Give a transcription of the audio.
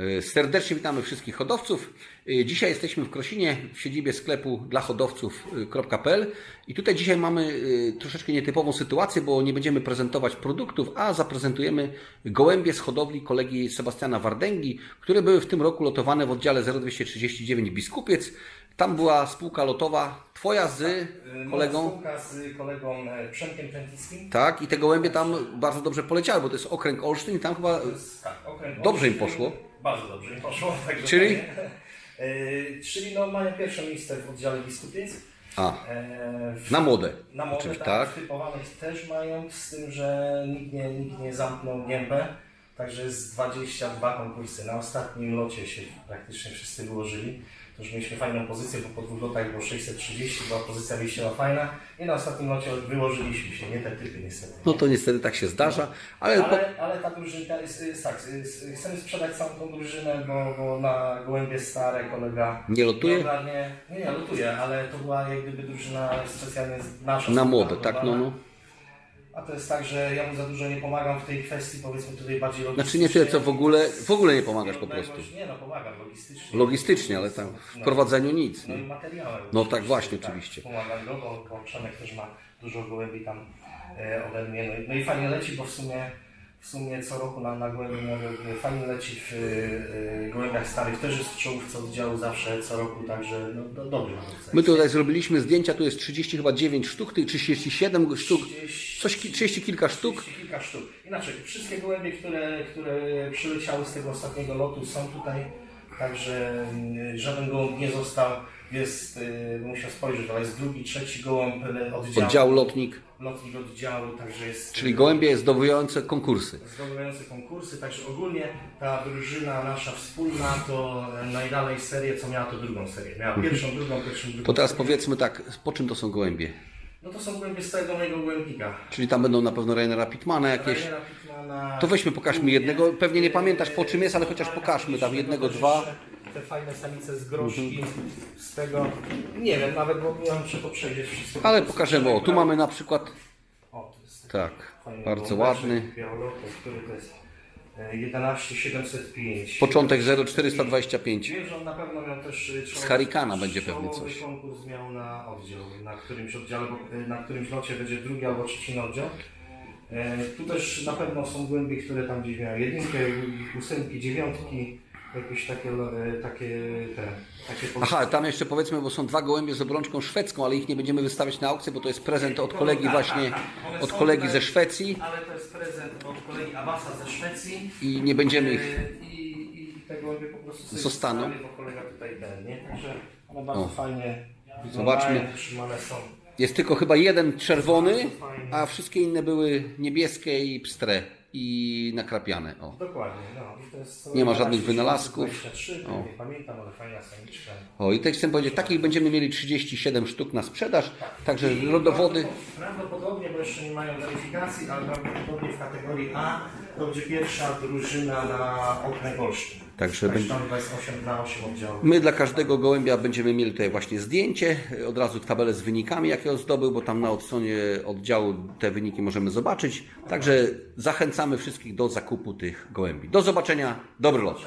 E, Serdecznie witamy wszystkich hodowców. E, Dzisiaj jesteśmy w Krosinie, w siedzibie sklepu dla hodowców.pl i tutaj dzisiaj mamy e, troszeczkę nietypową sytuację, bo nie będziemy prezentować produktów, a zaprezentujemy gołębie z hodowli kolegi Sebastiana Wardęgi, które były w tym roku lotowane w oddziale 0239 Biskupiec. Tam była spółka lotowa twoja z kolegą. Spółka z kolegą e, Przemkiem Prędickim. Tak, i te gołębie tam bardzo dobrze poleciały, bo to jest okręg Olsztyn i tam chyba jest, tak, okręg Dobrze im poszło. Bardzo dobrze im poszło. Także Czyli? E, czyli no, mają pierwsze miejsce w oddziale Biskupiec. a, E, w, na młode. na Oczywiście, tak. tak. Typowanych też mają, z tym, że nikt nie, nikt nie zamknął gębę. Także jest 22 konkursy. Na ostatnim locie się praktycznie wszyscy wyłożyli. Już mieliśmy fajną pozycję, bo po dwóch lotach było 630, była pozycja wyjściowa fajna. I na ostatnim locie wyłożyliśmy się, nie te typy niestety. No to niestety tak się zdarza, ale po, Ale, ale ta drużyna jest, jest tak, jest, chcemy sprzedać całą tą drużynę, bo, bo na gołębie stare kolega Nie lotuje? ogarnie- Nie, nie, lotuje, ale to była jak gdyby drużyna specjalnie nasza. na młode, tak, no, no. A to jest tak, że ja mu za dużo nie pomagam w tej kwestii, powiedzmy tutaj bardziej logistycznie. Znaczy nie tyle, co w ogóle, w ogóle nie pomagasz po prostu. Nie no, pomagam logistycznie. Logistycznie, ale tam w prowadzeniu nic. No i materiałem. No tak, właśnie, oczywiście. Pomagam go, bo, bo Przemek też ma dużo gołębi tam e, ode mnie. No i, no i fajnie leci, bo w sumie, w sumie co roku na, na gołębi młode, fajnie leci w e, e, gołębiach starych. Też jest w czołówce oddziału zawsze co roku, także no, do, dobry hodowca. My tutaj zrobiliśmy zdjęcia, tu jest 30 chyba 9 sztuk, ty 37 sztuk, coś, ki- 30 kilka sztuk. 30 kilka sztuk. Inaczej, wszystkie gołębie, które, które przyleciały z tego ostatniego lotu są tutaj, także mm, żaden gołąb nie został. Jest, y, musiał spojrzeć, ale jest drugi, trzeci gołąb y, oddziału. Oddział lotnik, Lotnik oddziału, także jest czyli gołębie zdobyjące konkursy. zdobywające konkursy, także ogólnie ta drużyna nasza wspólna to e, najdalej serię, co miała to drugą serię. Miała pierwszą, drugą, pierwszą, drugą. To teraz serię. powiedzmy tak, po czym to są gołębie? No to są gołębie z tego mojego gołębnika. Czyli tam będą na pewno Rainera Pitmana jakieś. Rainiera Pittmana, To weźmy, pokażmy jednego. Pewnie nie pamiętasz po czym jest, ale chociaż pokażmy tam jednego, dwa. Mhm. Te fajne samice z groszki, z tego, nie wiem, nawet bo miałem to przejrzeć wszystko. Ale pokażemy, o tu mamy na przykład, O, to jest taki tak, fajny bardzo ładny. który to jest 11705. Początek 0425. Wiem, że on na pewno miał też y, Z Harikana będzie pewnie czołowy coś. konkurs miał na oddział, na którymś oddziale, y, na którymś locie będzie drugi albo trzeci oddział. E, Tu też na pewno są głębie, które tam gdzieś miały jedynkę, ósemki, dziewiątki, jakieś takie, e, takie te, takie Aha, tam jeszcze powiedzmy, bo są dwa gołębie z obrączką szwedzką, ale ich nie będziemy wystawiać na aukcję, bo to jest prezent od kolegi Tak, właśnie, tak, tak. Od kolegi ze Szwecji Ale to jest prezent od kolegi Abasa ze Szwecji. i nie będziemy ich... E, I, i te gołębie po prostu Zostaną. bo kolega tutaj ten, nie? Także one bardzo O. fajnie Zobaczmy. są. Jest tylko chyba jeden czerwony, a wszystkie inne były niebieskie i pstre i nakrapiane. O. Dokładnie, no. I to jest Nie ma żadnych wynalazków. 23, O. nie pamiętam, ale fajna samiczka. o, i tak chcę powiedzieć, takich będziemy mieli 37 sztuk na sprzedaż, także I rodowody... Prawdopodobnie, bo jeszcze nie mają weryfikacji, ale prawdopodobnie w kategorii A to będzie pierwsza drużyna na okręg Olsztyn. Także Także będzie- tam 28 na 8 oddziałów. My dla każdego gołębia będziemy mieli tutaj właśnie zdjęcie, od razu tabelę z wynikami, jakie on zdobył, bo tam na odstronie oddziału te wyniki możemy zobaczyć. Także zachęcamy wszystkich do zakupu tych gołębi. Do zobaczenia, dobry lot.